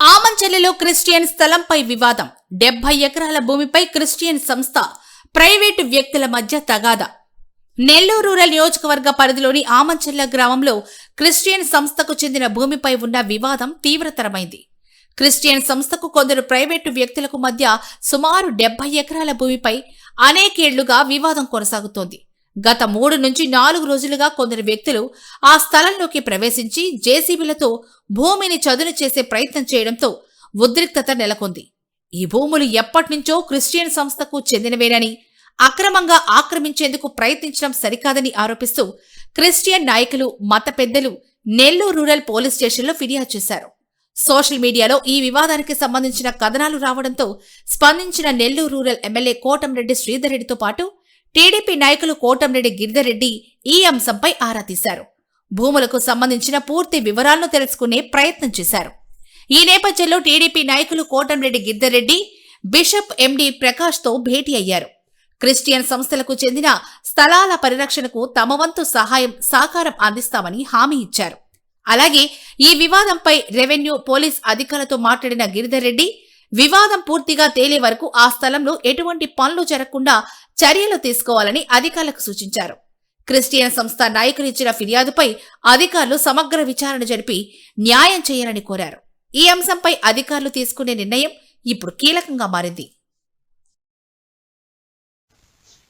ఆమంచెల్లిలో Christian స్థలంపై వివాదం. డెబ్బై ఎకరాల భూమిపై క్రిస్టియన్ సంస్థ ప్రైవేటు వ్యక్తుల మధ్య తగాదా. నెల్లూరు రూరల్ నియోజకవర్గ పరిధిలోని ఆమంచెల్ల గ్రామంలో క్రిస్టియన్ సంస్థకు చెందిన భూమిపై ఉన్న వివాదం తీవ్రతరమైంది. క్రిస్టియన్ సంస్థకు కొందరు ప్రైవేటు వ్యక్తులకు మధ్య సుమారు డెబ్బై ఎకరాల భూమిపై అనేకేళ్ళుగా వివాదం కొనసాగుతోంది. గత మూడు నుంచి నాలుగు రోజులుగా కొందరు వ్యక్తులు ఆ స్థలంలోకి ప్రవేశించి జేసీబీలతో భూమిని చదును చేసే ప్రయత్నం చేయడంతో ఉద్రిక్తత నెలకొంది. ఈ భూములు ఎప్పటినుంచో క్రిస్టియన్ సంస్థకు చెందినవేనని అక్రమంగా ఆక్రమించేందుకు ప్రయత్నించడం సరికాదని ఆరోపిస్తూ క్రిస్టియన్ నాయకులు మత పెద్దలు నెల్లూరు రూరల్ పోలీస్ స్టేషన్లో ఫిర్యాదు చేశారు. సోషల్ మీడియాలో ఈ వివాదానికి సంబంధించిన కథనాలు రావడంతో స్పందించిన నెల్లూరు రూరల్ ఎమ్మెల్యే కోటంరెడ్డి శ్రీధర్ రెడ్డితో పాటు టీడీపీ నాయకులు కోటంరెడ్డి గిరిధరెడ్డి ఈ అంశంపై ఆరా తీశారు. భూములకు సంబంధించిన పూర్తి వివరాలను తెలుసుకునే ప్రయత్నం చేశారు. ఈ నేపథ్యంలో టీడీపీ నాయకులు Kotamreddy Giridhar Reddy bishop M D ప్రకాష్తో భేటీ అయ్యారు. క్రిస్టియన్ సంస్థలకు చెందిన స్థలాల పరిరక్షణకు తమ వంతు సహాయం సహకారం అందిస్తామని హామీ ఇచ్చారు. అలాగే ఈ వివాదంపై రెవెన్యూ పోలీస్ అధికారులతో మాట్లాడిన గిరిధర్ రెడ్డి వివాదం పూర్తిగా తేలే వరకు ఆ స్థలంలో ఎటువంటి పనులు జరగకుండా చర్యలు తీసుకోవాలని అధికారులకు సూచించారు. క్రిస్టియన్ సంస్థ నాయకులు ఇచ్చిన ఫిర్యాదుపై అధికారులు సమగ్ర విచారణ జరిపి న్యాయం చేయాలని కోరారు. ఈ అంశంపై అధికారులు తీసుకునే నిర్ణయం ఇప్పుడు కీలకంగా మారింది.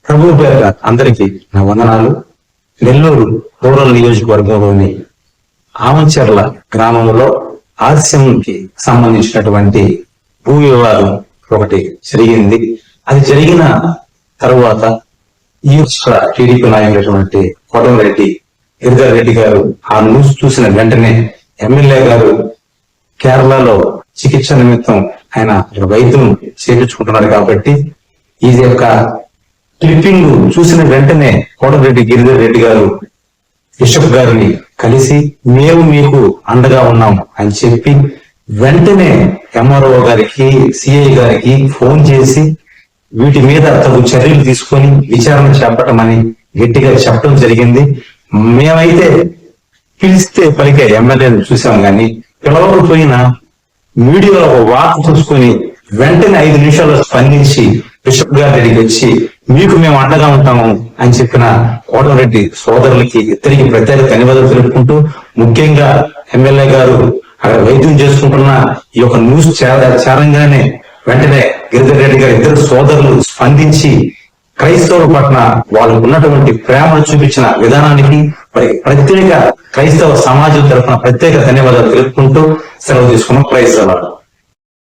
ప్రభు పేర అందరికీ నా వందనాలు. నెల్లూరు రూరల్ నియోజకవర్గంలోని ఆమంచెర్ల గ్రామంలో ఆర్స్యంకి సంబంధించినటువంటి భూ వివాదం ఒకటి జరిగింది. అది జరిగిన తర్వాత ఈ టీడీపీ నాయకులైనటువంటి కోటమిరెడ్డి గిరిధర్ రెడ్డి గారు ఆ న్యూస్ చూసిన వెంటనే ఎమ్మెల్యే గారు కేరళలో చికిత్స నిమిత్తం ఆయన వైద్యం చేయించుకుంటున్నారు కాబట్టి ఈ యొక్క క్లిప్పింగ్ చూసిన వెంటనే కోటరెడ్డి గిరిధర్ రెడ్డి గారు బిషప్ గారిని కలిసి మేము మీకు అండగా ఉన్నాం అని చెప్పి వెంటనే ఎంఆర్ఓ గారికి సిఐ గారికి ఫోన్ చేసి వీటి మీద తగు చర్యలు తీసుకొని విచారణ చేపట్టమని గట్టిగా చెప్పడం జరిగింది. మేమైతే పిలిస్తే పలికే ఎమ్మెల్యేలు చూసాం కానీ పిలవకపోయినా మీడియాలో ఒక వార్త చూసుకొని వెంటనే ఐదు నిమిషాల్లో స్పందించి బిషప్ గారి దగ్గరికి వచ్చి మీకు మేము అండగా ఉంటాము అని చెప్పిన కోటరెడ్డి సోదరులకి ఇద్దరికి ప్రత్యేక ధన్యవాదాలు తెలుపుకుంటూ ముఖ్యంగా ఎమ్మెల్యే గారు అక్కడ వైద్యం చేసుకుంటున్న ఈ యొక్క న్యూస్ చేరంగానే వెంటనే గిరిధర్ రెడ్డి గారి ఇద్దరు సోదరులు స్పందించి క్రైస్తవుల పట్ల వాళ్ళకు ఉన్నటువంటి ప్రేమను చూపించిన విధానానికి ప్రత్యేక క్రైస్తవ సమాజం తరఫున ప్రత్యేక ధన్యవాదాలు తెలుపుకుంటూ సెలవు తీసుకున్నాం. క్రైస్తవాడు